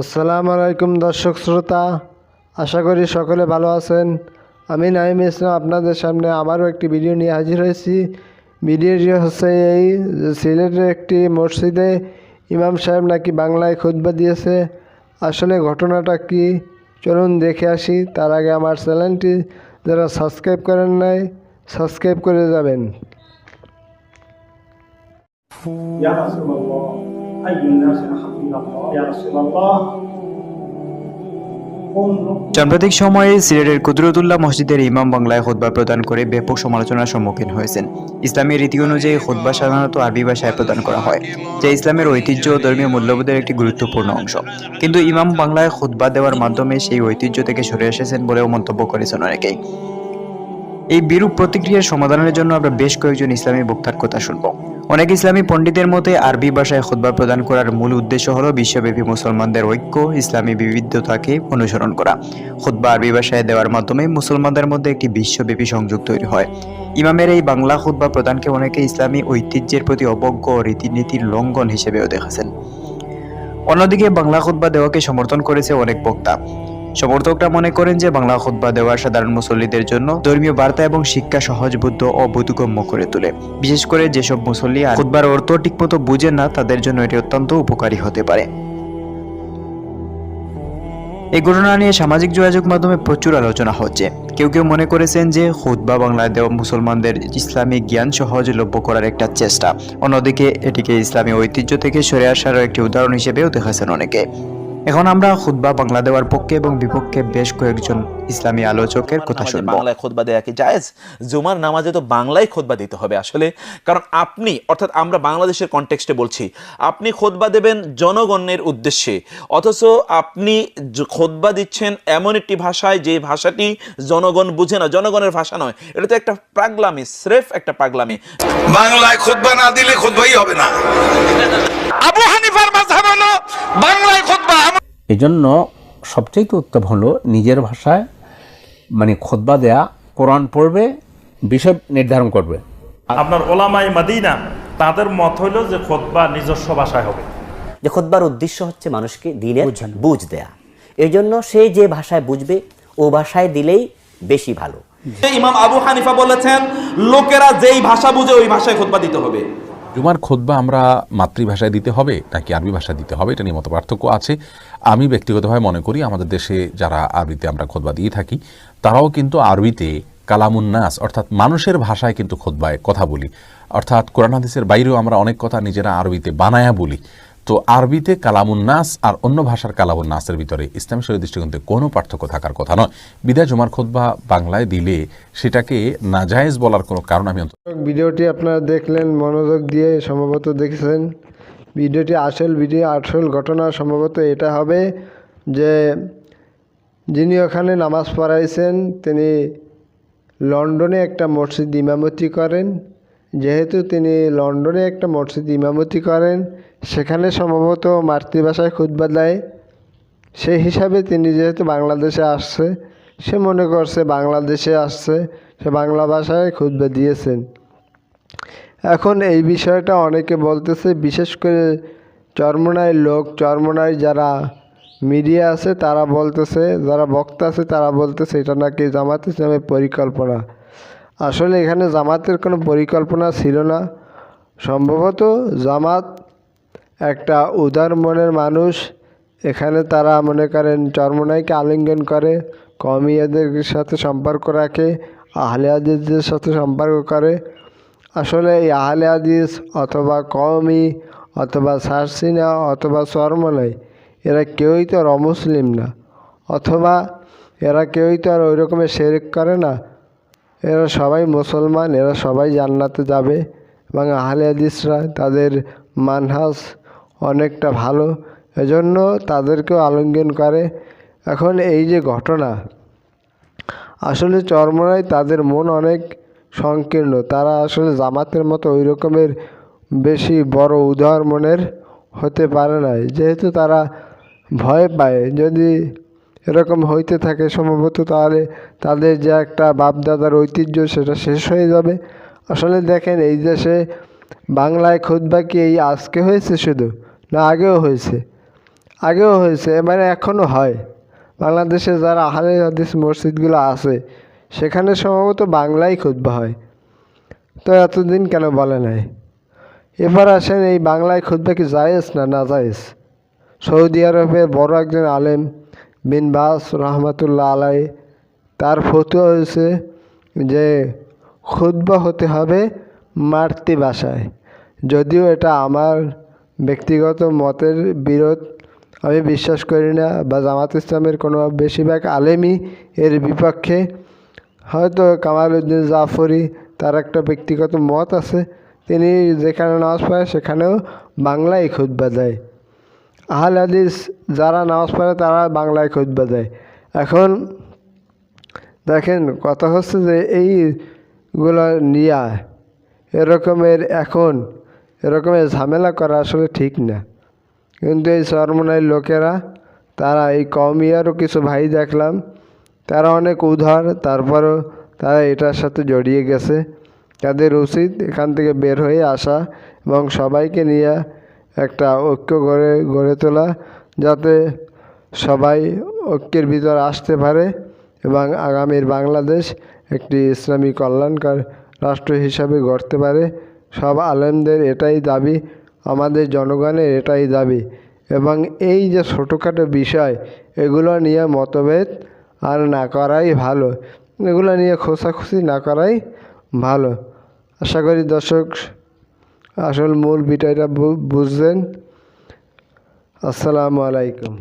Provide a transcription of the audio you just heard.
আসসালামু আলাইকুম দর্শক শ্রোতা। আশা করি সকলে ভালো আছেন। আমি নাইম ইসলাম আপনাদের সামনে আবারও একটি ভিডিও নিয়ে হাজির হয়েছি। ভিডিওটি হচ্ছে এই সিলেটের একটি মসজিদে ইমাম সাহেব নাকি বাংলায় খুতবা দিয়েছে। আসলে ঘটনাটা কি? চলুন দেখে আসি। তার আগে আমার চ্যানেলটি যারা সাবস্ক্রাইব করেন নাই, সাবস্ক্রাইব করে যাবেন। সাম্প্রতিক সময়ে সিলেটের কুদরতুল্লাহ মসজিদের ইমাম বাংলায় খুদ্া প্রদান করে ব্যাপক সমালোচনার সম্মুখীন হয়েছেন। ইসলামের রীতি অনুযায়ী খুদ্া সাধারণত আরবি ভাষায় প্রদান করা হয়, যা ইসলামের ঐতিহ্য ও ধর্মীয় মূল্যবোধের একটি গুরুত্বপূর্ণ অংশ। কিন্তু ইমাম বাংলায় খুদ্া দেওয়ার মাধ্যমে সেই ঐতিহ্য থেকে সরে এসেছেন বলেও মন্তব্য করেছেন অনেকেই। এই বিরূপ প্রতিক্রিয়ার সমাধানের জন্য আমরা বেশ কয়েকজন ইসলামী বক্তার কথা শুনব। অনেক ইসলামী পণ্ডিতের মতে আরবি ভাষায় খুতবা প্রদান করার মূল উদ্দেশ্য হলো বিশ্বব্যাপী মুসলমানদের ঐক্য, ইসলামী বিবিধতাকে অনুসরণ করা। খুতবা আরবি ভাষায় দেওয়ার মাধ্যমে মুসলমানদের মধ্যে একটি বিশ্বব্যাপী সংযোগ তৈরি হয়। ইমামের এই বাংলা খুতবা প্রদানকে অনেকে ইসলামী ঐতিহ্যের প্রতি অবজ্ঞ রীতিনীতির লঙ্ঘন হিসেবেও দেখেছেন। অন্যদিকে বাংলা খুতবা দেওয়াকে সমর্থন করেছে অনেক বক্তা। সমর্থকরা মনে করেন যে বাংলা খুতবা দেওয়া সাধারণ মুসল্লিদের জন্য ধর্মীয় বার্তা এবং শিক্ষা সহজবুদ্ধ ও বোধগম্য করে তোলে। বিশেষ করে যেসব মুসল্লি আর খুতবার অর্থ ঠিকমতো বুঝেন না, তাদের জন্য এটি অত্যন্ত উপকারী হতে পারে। এই ঘটনা নিয়ে সামাজিক যোগাযোগ মাধ্যমে প্রচুর আলোচনা হচ্ছে। কেউ কেউ মনে করেছেন যে খুতবা বাংলায় দেওয়া মুসলমানদের ইসলামিক জ্ঞান সহজলভ্য করার একটা চেষ্টা। অন্যদিকে এটিকে ইসলামী ঐতিহ্য থেকে সরে আসারও একটি উদাহরণ হিসেবেও দেখেছেন অনেকে। এখন আমরা খুতবা বাংলা দেওয়ার পক্ষে এবং বিপক্ষে বেশ কয়েকজন ইসলামী আলোচকের কথা শুনব। বাংলায় খোদবা দেয়া কি জায়েজ? জুমার নামাজে তো বাংলায় খোদবা দিতে হবে আসলে। কারণ আপনি অর্থাৎ আমরা বাংলাদেশের কনটেক্সটে বলছি আপনি খোদবা দেবেন জনগণের উদ্দেশ্যে। অথচ আপনি খোদবা দিচ্ছেন এমন একটি ভাষায় যে ভাষাটি জনগণ বুঝে না। জনগণের ভাষা নয়। এটা তো একটা পাগলামি স্রেফ একটা পাগলামি। বাংলায় খুতবা না দিলে খুতবাই হবে না। আবু হানিফার মাঝহাব হলো বাংলায় খুতবা। এই জন্য সবচেয়ে উত্তম হলো নিজের ভাষায় মানে খোদবা দেয়া কোরআন পড়বে বিষয় নির্ধারণ করবে। আপনার ওলামাই মাদিনা তাদের মত হইল যে খোদবা নিজস্ব ভাষায় হবে। যে খোদবার উদ্দেশ্য হচ্ছে মানুষকে দিনের বুঝ দেয়া। এই জন্য সে যে ভাষায় বুঝবে ও ভাষায় দিলেই বেশি ভালো। ইমাম আবু হানিফা বলেছেন লোকেরা যেই ভাষা বুঝে ওই ভাষায় খোদবা দিতে হবে। জুমার খোদবা আমরা মাতৃভাষায় দিতে হবে নাকি আরবি ভাষায় দিতে হবে? এটা নিয়ে মত পার্থক্য আছে। আমি ব্যক্তিগতভাবে মনে করি আমাদের দেশে যারা আরবিতে আমরা খোদবা দিয়ে থাকি, তারাও কিন্তু আরবিতে কালামুন্নাস, অর্থাৎ মানুষের ভাষায় কিন্তু খোদবায় কথা বলি। অর্থাৎ কোরআন হাদিসের বাইরেও আমরা অনেক কথা নিজেরা আরবিতে বানায়া বলি। তো আরবিতে কালামুন্নাস আর অন্য ভাষার কালামুন্নাসের ভিতরে ইসলাম শরীর দৃষ্টিকোণে কোনো পার্থক্য থাকার কথা নয়। বিদায় জুমার খোদবা বাংলায় দিলে সেটাকে নাজায়েজ বলার কোনো কারণ আমি ভিডিওটি আপনারা দেখলেন, মনোযোগ দিয়ে সম্ভবত দেখেছেন। ভিডিওটি আসল ভিডিও, আসল ঘটনা সম্ভবত এটা হবে যে যিনি ওখানে নামাজ পড়াইছেন, তিনি লন্ডনে একটা মসজিদ ইমামতি করেন। যেহেতু তিনি লন্ডনে একটা মসজিদ ইমামতি করেন, সেখানে সম্ভবত মাতৃভাষায় খুতবা দেয়। সেই হিসাবে তিনি যেহেতু বাংলাদেশে আসছে, সে মনে করছে বাংলাদেশে আসছে, সে বাংলা ভাষায় খুতবা দিয়েছেন। এখন এই বিষয়টা অনেকে বলতেছে, বিশেষ করে চরমনায় লোক চরমনায় যারা মিডিয়া আছে, তারা বলতেছে, যারা বক্তা আছে, তারা বলতেছে, এটা নাকি জামাত ইসলামের পরিকল্পনা। আসলে এখানে জামাতের কোনো পরিকল্পনা ছিল না। সম্ভবত জামাত একটা উদার মনের মানুষ। এখানে তারা মনে করেন চরমনাইকে আলিঙ্গন করে কমিয়াদের সাথে সম্পর্ক রাখে, আহলে হাদিসদের সাথে সম্পর্ক করে। আসলে এই আহলে হাদিস অথবা কওমি অথবা সারসিনা অথবা চরমনাই, এরা কেউই তো আর অমুসলিম না। অথবা এরা কেউই তো আর ওই রকমের শেরেক করে না। এরা সবাই মুসলমান, এরা সবাই জান্নাতে যাবে এবং আহলে হাদিসরা তাদের মানহাস অনেকটা ভালো। এজন্য তাদেরকেও আলিঙ্গন করে। এখন এই যে ঘটনা, আসলে চরমরায় তাদের মন অনেক সংকীর্ণ। তারা আসলে জামাতের মতো ওই রকমের বেশি বড় উদার মনের হতে পারে না যেহেতু তারা ভয় পায়, যদি এরকম হইতে থাকে, সম্ভবত তাহলে তাদের যে একটা বাপদাদার ঐতিহ্য সেটা শেষ হয়ে যাবে। আসলে দেখেন, এই দেশে বাংলায় খুতবা কি এই আজকে হয়েছে শুধু, না আগেও হয়েছে? আগেও হয়েছে এবারে এখনও হয়। বাংলাদেশে যারা আহলে হাদিস মসজিদগুলো আছে, সেখানে সম্ভবত বাংলায় খুতবা হয়। তো এতদিন কেন বলে নাই? এবার আসেন, এই বাংলায় খুতবা কি জায়েজ না না জায়েজ? সৌদি আরবের বড় একজন আলেম বিন বাস রহমতুল্লাহ আলাই তার ফতুয়া হয়েছে যে খুতবা হতে হবে মাতৃভাষায় যদিও এটা আমার ব্যক্তিগত মতের বিরোধ, আমি বিশ্বাস করি না, বা জামাত ইসলামের কোনো বেশিরভাগ আলেমই এর বিপক্ষে। হয়তো কামাল উদ্দিন জাফরি তার একটা ব্যক্তিগত মত আছে, তিনি যেখানে নামাজ পড়ে সেখানেও বাংলায় খুতবা দেয়। আহল হাদিস যারা নামাজ পড়ে তারা বাংলায় খুতবা দেয়। এখন দেখেন, কথা হচ্ছে যে এইগুলো নিয়ে, এরকমের এখন এরকমের ঝামেলা করা আসলে ঠিক না। কিন্তু এই চরমনাই লোকেরা, তারা এই কমিয়ারও কিছু ভাই দেখলাম, তারা অনেক উধার তারপরও তারা এটার সাথে জড়িয়ে গেছে। তাদের উচিত এখান থেকে বের হয়ে আসা এবং সবাইকে নিয়ে একটা ঐক্য গড়ে গড়ে তোলা যাতে সবাই ঐক্যের ভিতর আসতে পারে এবং আগামীর বাংলাদেশ একটি ইসলামী কল্যাণকার রাষ্ট্র হিসাবে গড়তে পারে। সব আলেমদের এটাই দাবি, আমাদের জনগণের এটাই দাবি এবং এই যে ছোটোখাটো বিষয়, এগুলো নিয়ে মতভেদ আর না করাই ভালো। এগুলো নিয়ে খোঁচাখুচি না করাই ভালো। আশা করি দর্শক আসল মূল বিষয়টা বু- বুঝলেন? আসসালামু আলাইকুম।